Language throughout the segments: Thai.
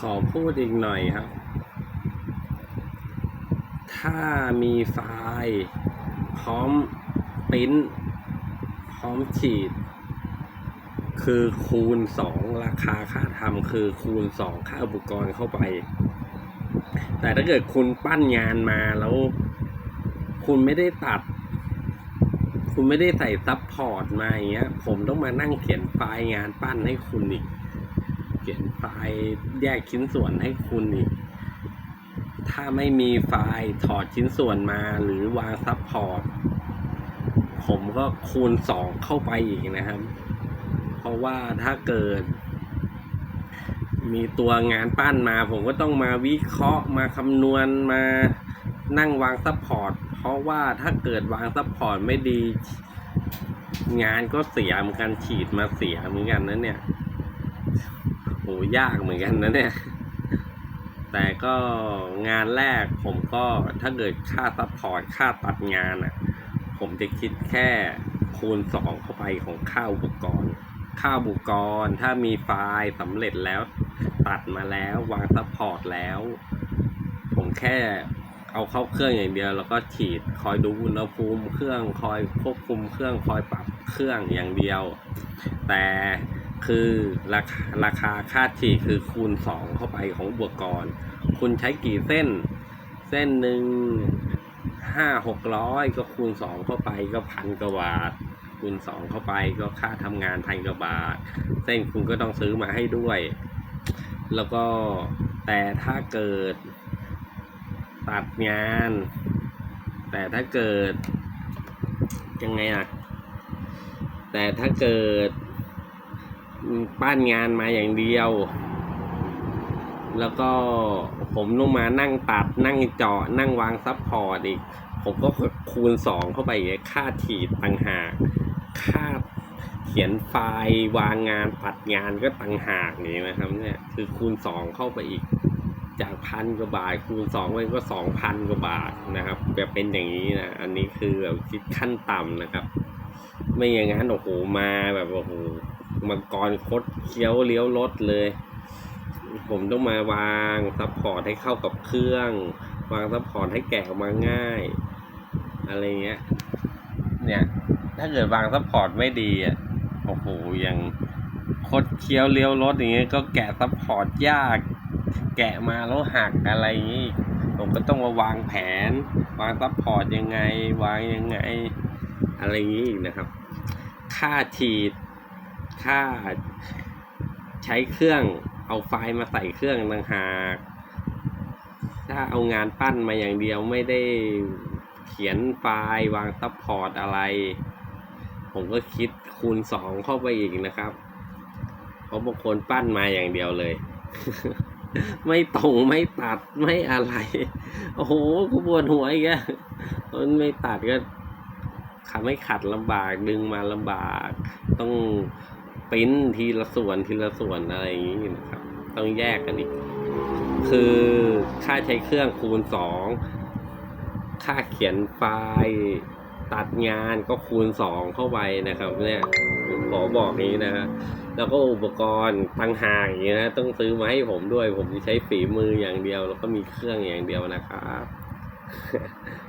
ขอพูดอีกหน่อยครับ ถ้ามีไฟล์พร้อมปริ้น พร้อมฉีด คือคูณสองราคาค่าทำคือคูณสองค่าอุปกรณ์เข้าไป แต่ถ้าเกิดคุณปั้นงานมาแล้ว คุณไม่ได้ตัด คุณไม่ได้ใส่ซับพอร์ตมาอย่างเงี้ย ผมต้องมานั่งเขียนไฟล์งานปั้นให้คุณอีก เขียนไฟล์แยกชิ้นส่วนให้คุณอีก ถ้าไม่มีไฟล์ถอดชิ้นส่วนมาหรือวางซับพอร์ต ผมก็คูณสองเข้าไปอีกนะครับ เพราะว่าถ้าเกิด มีตัวงานปั้นมา ผมก็ต้องมาวิเคราะห์มาคำนวณมานั่งวางซัพพอร์ต เพราะว่าถ้าเกิดวางซัพพอร์ตไม่ดี งานก็เสียเหมือนกันฉีดมาเสียเหมือนกันนะเนี่ย ยากเหมือนกันนะเนี่ย แต่ก็งานแรกผมก็ถ้าเกิดค่าซัพพอร์ตค่าตัดงานอะ ผมจะคิดแค่คูณสองเข้าไปของค่าอุปกรณ์ ค่าอุปกรณ์ถ้ามีไฟล์สำเร็จแล้ว ตัดมาแล้ววางซัพพอร์ตแล้ว ผมแค่เอาเข้าเครื่องอย่างเดียวแล้วก็ฉีดคอยดูอุณหภูมิเครื่องคอยควบคุมเครื่องคอยปรับเครื่องอย่างเดียว แต่ คือราคาราคาค่าฉีดคือคูณสองเข้าไปของอุปกรณ์ คุณใช้กี่เส้น เส้นหนึ่งห้าหกร้อยก็คูณสองเข้าไปก็พันกว่าบาทคูณสองเข้าไปก็ค่าทำงานพันกว่าบาท เส้นคุณก็ต้องซื้อมาให้ด้วย แล้วก็แต่ถ้าเกิดตัดงาน แต่ถ้าเกิดยังไงอะแต่ถ้าเกิด ปั้นงานมาอย่างเดียว แล้วก็ผมลงมานั่งตัดนั่งเจาะนั่งวางซับพอร์ตอีก ผมก็คูณสองเข้าไปอีกค่าฉีดต่างหากค่าเขียนไฟล์วางงานตัดงานก็ต่างหากนี่นะครับ เนี่ยคือคูณสองเข้าไปอีก จากพันกว่าบาทคูณสองไปก็สองพันกว่าบาทนะครับแบบเป็นอย่างนี้นะอันนี้คือแบบคิดขั้นต่ำนะครับ ไม่อย่างนั้นโอ้โหมาแบบโอ้โห มังกรคดเคี้ยวเลี้ยวรถเลย ผมต้องมาวางซัพพอร์ตให้เข้ากับเครื่อง วางซัพพอร์ตให้แกะออกมาง่าย อะไรเงี้ย เนี่ย ถ้าเกิดวางซัพพอร์ตไม่ดีอะโอ้โหอย่างคดเคี้ยวเลี้ยวรถอย่างเงี้ยก็แกะซัพพอร์ตยาก แกะมาแล้วหักอะไรอย่างงี้ผมก็ต้องมาวางแผน วางซัพพอร์ตยังไง วางยังไง อะไรอย่างงี้อีกนะครับ ค่าฉีด ค่าใช้เครื่องเอาไฟล์มาใส่เครื่องต่างหาก ถ้าเอางานปั้นมาอย่างเดียวไม่ได้เขียนไฟล์วางซัพพอร์ตอะไร ผมก็คิดคูณสองเข้าไปอีกนะครับ เพราะบางคนปั้นมาอย่างเดียวเลย ไม่ตรงไม่ตัดไม่อะไร โอ้โหกูปวดหัวอีกอะมันไม่ตัดก็ขัดไม่ขัดลำบากดึงมาลำบาก ต้อง ปริ้นทีละส่วนทีละส่วนอะไรอย่างนี้นะครับ ต้องแยกกันอีก คือค่าใช้เครื่องคูณสองค่าเขียนไฟล์ตัดงานก็คูณสองเข้าไปนะครับ เนี่ยผมขอบอกนี้นะฮะแล้วก็อุปกรณ์ต่างหากอย่างนี้นะต้องซื้อมาให้ผมด้วย ผมจะใช้ฝีมืออย่างเดียว แล้วก็มีเครื่องอย่างเดียวนะครับ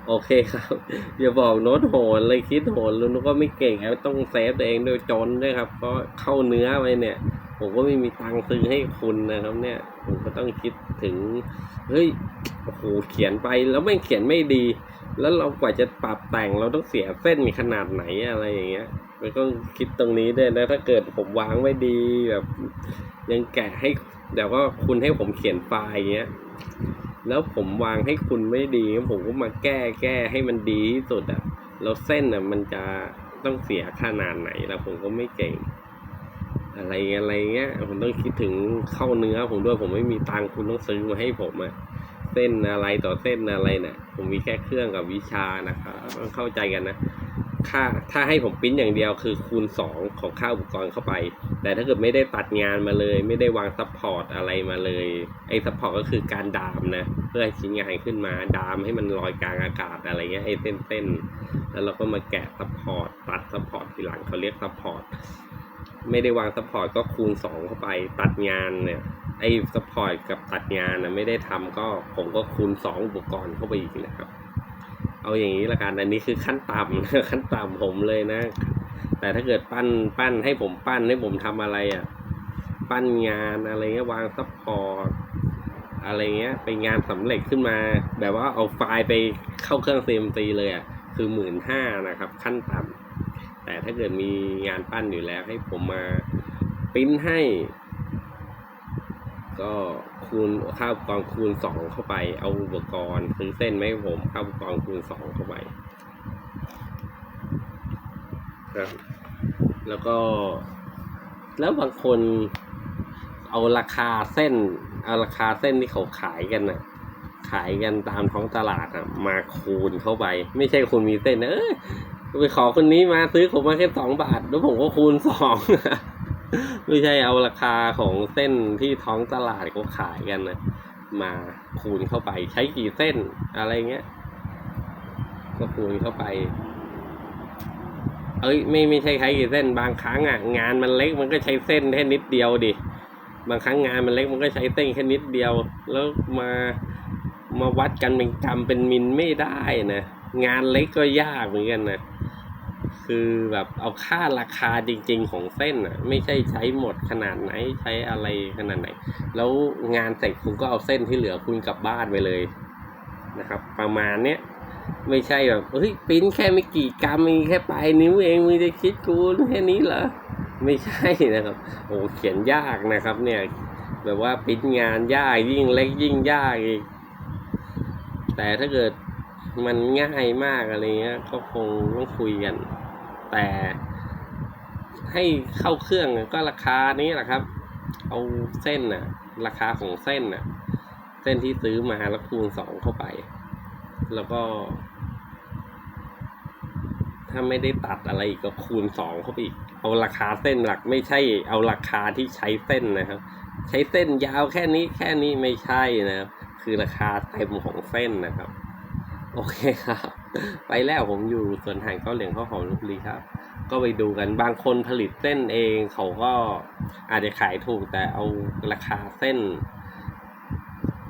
โอเคครับ อย่าบอกโน้ตโหนเลยคิดโหนแล้วนุก็ไม่เก่งแล้วต้องเซฟตัวเองโดยจนด้วยครับ เพราะเข้าเนื้อไปเนี่ย ผมก็ไม่มีตังค์ซื้อให้คุณนะครับเนี่ย ผมก็ต้องคิดถึง เฮ้ย โอ้โห เขียนไปแล้วไม่เขียนไม่ดี แล้วเรากว่าจะปรับแต่งเราต้องเสียเส้นขนาดไหนอะไรอย่างเงี้ยมันก็คิดตรงนี้ด้วยนะ ถ้าเกิดผมวางไม่ดีแบบ ยังแกะให้เดี๋ยวก็คุณให้ผมเขียนไฟล์อย่างเงี้ย แล้วผมวางให้คุณไม่ดี ผมก็มาแก้แก้ให้มันดีที่สุดอะแล้วเส้นอะมันจะต้องเสียขนาดไหนแล้วผมก็ไม่เก่ง อะไรอะไรเงี้ย ผมต้องคิดถึงเข้าเนื้อ ผมด้วยผมไม่มีตังคุณต้องซื้อมาให้ผมอะเส้นอะไรต่อเส้นอะไรเนี่ยผมมีแค่เครื่องกับวิชานะครับต้องเข้าใจกันนะค่าถ้าให้ผมปริ้นอย่างเดียวคือคูณสองของค่าอุปกรณ์เข้าไป แต่ถ้าเกิดไม่ได้ตัดงานมาเลย ไม่ได้วางซัพพอร์ตอะไรมาเลยไอ้ซัพพอร์ตก็คือการดามนะ เพื่อให้ชิ้นงานขึ้นมาดามให้มันลอยกลางอากาศอะไรเงี้ยไอ้เส้นๆแล้วเราก็มาแกะซัพพอร์ตตัดซัพพอร์ตทีหลังเขาเรียกซัพพอร์ตไม่ได้วางซัพพอร์ตก็คูณสองเข้าไปตัดงานเนี่ยไอไอ้สปอร์ตกับตัดงานนะไม่ได้ทำก็ผมก็คูณสองอุปกรณ์เข้าไปอีกนะครับ เอาอย่างนี้ละกันอันนี้คือขั้นต่ำขั้นต่ำผมเลยนะ แต่ถ้าเกิดปั้นปั้นให้ผมปั้นให้ผมทำอะไรอะ่ะ ปั้นงานอะไรเงี้ยวางซัพพอร์ตอะไรเงี้ยเป็นงานสำเร็จขึ้นมา แบบว่าเอาไฟล์ไปเข้าเครื่อง CMC เลยอะ่ะคือหมื่นห้านะครับ ขั้นต่ำแต่ถ้าเกิดมีงานปั้นอยู่แล้ว ให้ผมมาปริ้นให้ ก็คูณค่าอุปกรณ์คูณสองเข้าไป เอาอุปกรณ์ซื้อเส้นไหมผมค่าอุปกรณ์คูณสองเข้าไป ครับแล้วก็ แล้วบางคนเอาราคาเส้น เอาราคาเส้นที่เขาขายกันน่ะ ขายกันตามท้องตลาดอะ มาคูณเข้าไป ไม่ใช่คุณมีเส้น เอ้ยไปขอคนนี้มาซื้อผมมาแค่สองบาท แล้วผมก็คูณสองไม่ใช่เอาราคาของเส้นที่ท้องตลาดเขาขายกันนะมาคูณเข้าไป ใช้กี่เส้นอะไรเงี้ย ก็คูณเข้าไป เอ้ยไม่ไม่ใช่ใช้กี่เส้น บางครั้งอะงานมันเล็กมันก็ใช้เส้นแค่นิดเดียวดิบางครั้งงานมันเล็กมันก็ใช้เส้นแค่นิดเดียว แล้วมามาวัดกันเป็นกรรมเป็นมิลไม่ได้นะงานเล็กก็ยากเหมือนกันนะคือแบบเอาค่าราคาจริง ๆ ของเส้นอะ ไม่ใช่ใช้หมดขนาดไหนใช้อะไรขนาดไหน แล้วงานเสร็จคุณก็เอาเส้นที่เหลือคุณกลับบ้านไปเลยนะครับ ประมาณเนี้ย ไม่ใช่แบบเฮ้ยปิ้นแค่ไม่กี่กรัมมีแค่ปลายนิ้วเองมึงจะคิดกูแค่นี้เหรอไม่ใช่นะครับ โอ้เขียนยากนะครับ เนี่ย แบบว่าปิ้นงานยากยิ่งเล็กยิ่งยากอีก แต่ถ้าเกิดมันง่ายมากอะไรเงี้ยก็คงต้องคุยกัน แต่ให้เข้าเครื่องก็ราคานี้แหละครับ เอาเส้นน่ะ ราคาของเส้นน่ะ เส้นที่ซื้อมาแล้วคูณสองเข้าไป แล้วก็ ถ้าไม่ได้ตัดอะไรก็คูณสองเข้าไปอีก เอาราคาเส้นหลักไม่ใช่ เอาราคาที่ใช้เส้นนะครับ ใช้เส้นยาวแค่นี้แค่นี้ไม่ใช่นะครับ คือราคาเต็มของเส้นนะครับ โอเคครับ ไปแล้วผมอยู่ส่วนห่างเก็เหลียงข้าวหอมลพบุรีครับ ก็ไปดูกันบางคนผลิตเส้นเองเขาก็อาจจะขายถูกแต่เอาราคาเส้น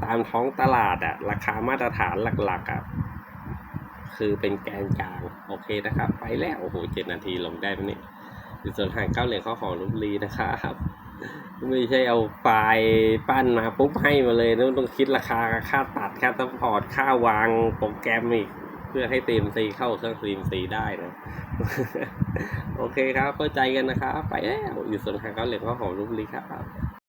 ตามท้องตลาดอะราคามาตรฐานหลักๆอะคือเป็นแกนกลางโอเคนะครับ ไปแล้วโอ้โหเจ็ดนาทีลงได้ไหมเนี่ยอยู่ส่วนห่างเก้าเหลียงข้าวหอมลพบุรีนะครับไม่ใช่เอาไฟล์ปั้นมาปุ๊บให้มาเลยต้องต้องคิดราคาค่าตัดค่าซัพพอร์ตค่าวางโปรแกรมอีกเพื่อให้ตีมซีเข้าเครื่องตีมซีได้นะโอเคครับเข้าใจกันนะครับ ไปแล้วอยู่ส่วนทางเก้าเหลียงข้าวหอมลพบุรีครับ